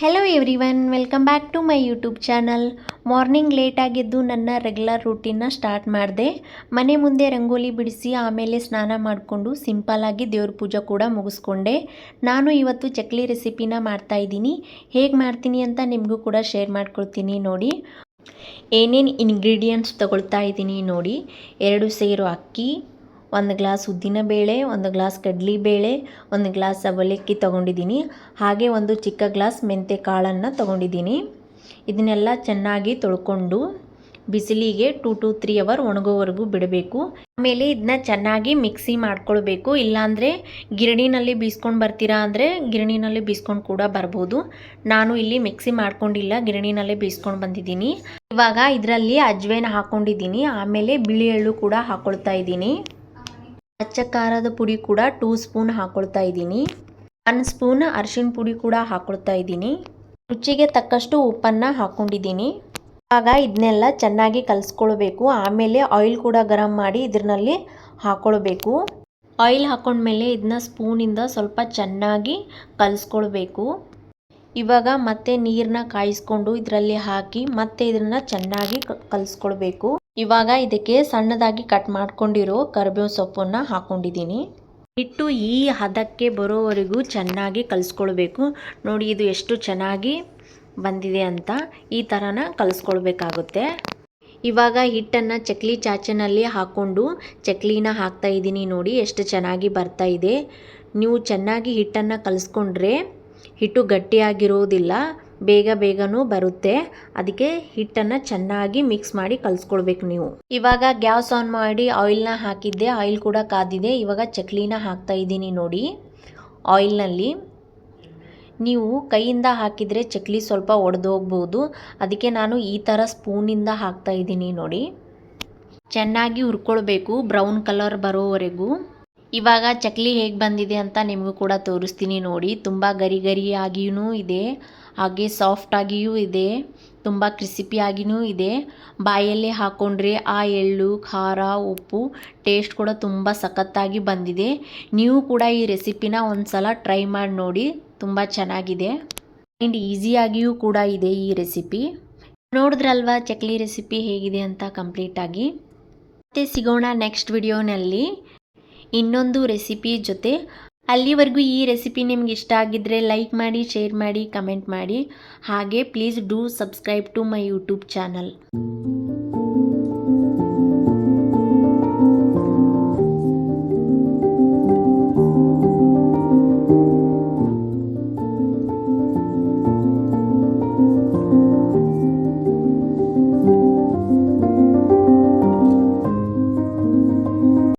Hello everyone welcome back to my YouTube channel morning ಲೇಟಾಗಿದ್ದು ನನ್ನ regular ರೂಟೀನ್ನ start ಮಾಡಿದೆ. ಮನೆ ಮುಂದೆ ರಂಗೋಲಿ ಬಿಡಿಸಿ ಆಮೇಲೆ ಸ್ನಾನ ಮಾಡಿಕೊಂಡು ಸಿಂಪಲ್ಲಾಗಿ ದೇವ್ರ ಪೂಜೆ ಕೂಡ ಮುಗಿಸ್ಕೊಂಡೆ. ನಾನು ಇವತ್ತು ಚಕ್ಲಿ ರೆಸಿಪಿನ ಮಾಡ್ತಾ ಇದ್ದೀನಿ. ಹೇಗೆ ಮಾಡ್ತೀನಿ ಅಂತ ನಿಮಗೂ ಕೂಡ ಶೇರ್ ಮಾಡ್ಕೊಳ್ತೀನಿ ನೋಡಿ. ಏನೇನು ಇಂಗ್ರೀಡಿಯೆಂಟ್ಸ್ ತಗೊಳ್ತಾ ಇದ್ದೀನಿ ನೋಡಿ. ಎರಡು ಸೇರು ಅಕ್ಕಿ ಒಂದು ಗ್ಲಾಸ್ ಉದ್ದಿನಬೇಳೆ ಒಂದು ಗ್ಲಾಸ್ ಕಡಲೆಬೇಳೆ ಒಂದು ಗ್ಲಾಸ್ ಅವಲಕ್ಕಿ ತೊಗೊಂಡಿದ್ದೀನಿ. ಹಾಗೆ ಒಂದು ಚಿಕ್ಕ ಗ್ಲಾಸ್ ಮೆಂತೆ ಕಾಳನ್ನು ತೊಗೊಂಡಿದ್ದೀನಿ. ಇದನ್ನೆಲ್ಲ ಚೆನ್ನಾಗಿ ತೊಳ್ಕೊಂಡು ಬಿಸಿಲಿಗೆ ಟೂ ಟು ತ್ರೀ ಅವರ್ ಒಣಗೋವರೆಗೂ ಬಿಡಬೇಕು. ಆಮೇಲೆ ಇದನ್ನ ಚೆನ್ನಾಗಿ ಮಿಕ್ಸಿ ಮಾಡ್ಕೊಳ್ಬೇಕು. ಇಲ್ಲಾಂದರೆ ಗಿರಣಿನಲ್ಲಿ ಬೀಸ್ಕೊಂಡು ಬರ್ತೀರಾ ಅಂದರೆ ಗಿರಣಿನಲ್ಲಿ ಬೀಸ್ಕೊಂಡು ಕೂಡ ಬರ್ಬೋದು. ನಾನು ಇಲ್ಲಿ ಮಿಕ್ಸಿ ಮಾಡ್ಕೊಂಡಿಲ್ಲ, ಗಿರಣಿನಲ್ಲೇ ಬೀಸ್ಕೊಂಡು ಬಂದಿದ್ದೀನಿ. ಇವಾಗ ಇದರಲ್ಲಿ ಅಜ್ವೇನ ಹಾಕ್ಕೊಂಡಿದ್ದೀನಿ ಆಮೇಲೆ ಬಿಳಿ ಎಳ್ಳು ಕೂಡ ಹಾಕ್ಕೊಳ್ತಾ ಇದ್ದೀನಿ. ಅಚ್ಚ ಖಾರದ ಪುಡಿ ಕೂಡ ಟೂ ಸ್ಪೂನ್ ಹಾಕೊಳ್ತಾ ಇದ್ದೀನಿ ಒನ್ ಸ್ಪೂನ್ ಅರಿಶಿನ ಪುಡಿ ಕೂಡ ಹಾಕೊಳ್ತಾ ಇದ್ದೀನಿ ರುಚಿಗೆ ತಕ್ಕಷ್ಟು ಉಪ್ಪನ್ನು ಹಾಕೊಂಡಿದ್ದೀನಿ ಆಗ ಇದನ್ನೆಲ್ಲ ಚೆನ್ನಾಗಿ ಕಲಿಸ್ಕೊಳ್ಬೇಕು ಆಮೇಲೆ ಆಯಿಲ್ ಕೂಡ ಗರಂ ಮಾಡಿ ಇದರಲ್ಲಿ ಹಾಕೊಳ್ಬೇಕು ಆಯಿಲ್ ಹಾಕೊಂಡ್ಮೇಲೆ ಇದನ್ನ ಸ್ಪೂನಿಂದ ಸ್ವಲ್ಪ ಚೆನ್ನಾಗಿ ಕಲಿಸ್ಕೊಳ್ಬೇಕು ಇವಾಗ ಮತ್ತೆ ನೀರನ್ನ ಕಾಯಿಸ್ಕೊಂಡು ಇದರಲ್ಲಿ ಹಾಕಿ ಮತ್ತೆ ಇದನ್ನು ಚೆನ್ನಾಗಿ ಕಲಿಸ್ಕೊಳ್ಬೇಕು ಇವಾಗ ಇದಕ್ಕೆ ಸಣ್ಣದಾಗಿ ಕಟ್ ಮಾಡ್ಕೊಂಡಿರೋ ಕರಿಬೇವು ಸೊಪ್ಪನ್ನು ಹಾಕ್ಕೊಂಡಿದ್ದೀನಿ ಹಿಟ್ಟು ಈ ಹದಕ್ಕೆ ಬರೋವರೆಗೂ ಚೆನ್ನಾಗಿ ಕಲಿಸ್ಕೊಳ್ಬೇಕು. ನೋಡಿ, ಇದು ಎಷ್ಟು ಚೆನ್ನಾಗಿ ಬಂದಿದೆ ಅಂತ ಈ ಥರನ ಕಲಿಸ್ಕೊಳ್ಬೇಕಾಗುತ್ತೆ. ಇವಾಗ ಹಿಟ್ಟನ್ನು ಚಕ್ಲಿ ಚಾಚನಲ್ಲಿ ಹಾಕ್ಕೊಂಡು ಚಕ್ಲಿನ ಹಾಕ್ತಾ ಇದ್ದೀನಿ ನೋಡಿ, ಎಷ್ಟು ಚೆನ್ನಾಗಿ ಬರ್ತಾ ಇದೆ. ನೀವು ಚೆನ್ನಾಗಿ ಹಿಟ್ಟನ್ನು ಕಲಿಸ್ಕೊಂಡ್ರೆ ಹಿಟ್ಟು ಗಟ್ಟಿಯಾಗಿರೋದಿಲ್ಲ. ಬೇಗ ಬೇಗನೂ ಬರುತ್ತೆ. ಅದಕ್ಕೆ ಹಿಟ್ಟನ್ನು ಚೆನ್ನಾಗಿ ಮಿಕ್ಸ್ ಮಾಡಿ ಕಲಿಸ್ಕೊಳ್ಬೇಕು ನೀವು. ಇವಾಗ ಗ್ಯಾಸ್ ಆನ್ ಮಾಡಿ ಆಯಿಲ್ನ ಹಾಕಿದ್ದೆ. ಆಯಿಲ್ ಕೂಡ ಕಾದಿದೆ. ಇವಾಗ ಚಕ್ಲಿನ ಹಾಕ್ತಾ ಇದ್ದೀನಿ ನೋಡಿ. ಆಯಿಲ್ನಲ್ಲಿ ನೀವು ಕೈಯಿಂದ ಹಾಕಿದರೆ ಚಕ್ಲಿ ಸ್ವಲ್ಪ ಒಡೆದೋಗ್ಬೋದು ಅದಕ್ಕೆ ನಾನು ಈ ಥರ ಸ್ಪೂನಿಂದ ಹಾಕ್ತಾ ಇದ್ದೀನಿ ನೋಡಿ. ಚೆನ್ನಾಗಿ ಹುರ್ಕೊಳ್ಬೇಕು. ಬ್ರೌನ್ ಕಲರ್ ಬರೋವರೆಗೂ. ಇವಾಗ ಚಕ್ಲಿ ಹೇಗೆ ಬಂದಿದೆ ಅಂತ ನಿಮಗೂ ಕೂಡ ತೋರಿಸ್ತೀನಿ ನೋಡಿ. ತುಂಬ ಗರಿ ಗರಿಯಾಗಿಯೂ ಇದೆ. ಹಾಗೆ ಸಾಫ್ಟಾಗಿಯೂ ಇದೆ. ತುಂಬ ಕ್ರಿಸಿಪಿಯಾಗಿಯೂ ಇದೆ. ಬಾಯಲ್ಲಿ ಹಾಕ್ಕೊಂಡ್ರೆ ಆ ಎಳ್ಳು, ಖಾರ, ಉಪ್ಪು ಟೇಸ್ಟ್ ಕೂಡ ತುಂಬ ಸಖತ್ತಾಗಿ ಬಂದಿದೆ. ನೀವು ಕೂಡ ಈ ರೆಸಿಪಿನ ಒಂದು ಸಲ ಟ್ರೈ ಮಾಡಿ ನೋಡಿ. ತುಂಬ ಚೆನ್ನಾಗಿದೆ. ಆ್ಯಂಡ್ ಈಸಿಯಾಗಿಯೂ ಕೂಡ ಇದೆ ಈ ರೆಸಿಪಿ ನೋಡಿದ್ರಲ್ವಾ ಚಕ್ಲಿ ರೆಸಿಪಿ ಹೇಗಿದೆ ಅಂತ ಕಂಪ್ಲೀಟಾಗಿ ಮತ್ತೆ ಸಿಗೋಣ ನೆಕ್ಸ್ಟ್ ವಿಡಿಯೋನಲ್ಲಿ ಇನ್ನೊಂದು ರೆಸಿಪಿ ಜೊತೆ. ಅಲ್ಲಿವರೆಗೂ ಈ ರೆಸಿಪಿ ನಿಮ್ಗೆ ಇಷ್ಟ ಆಗಿದ್ದರೆ ಲೈಕ್ ಮಾಡಿ, ಶೇರ್ ಮಾಡಿ, ಕಮೆಂಟ್ ಮಾಡಿ. ಹಾಗೆ please do subscribe to my YouTube channel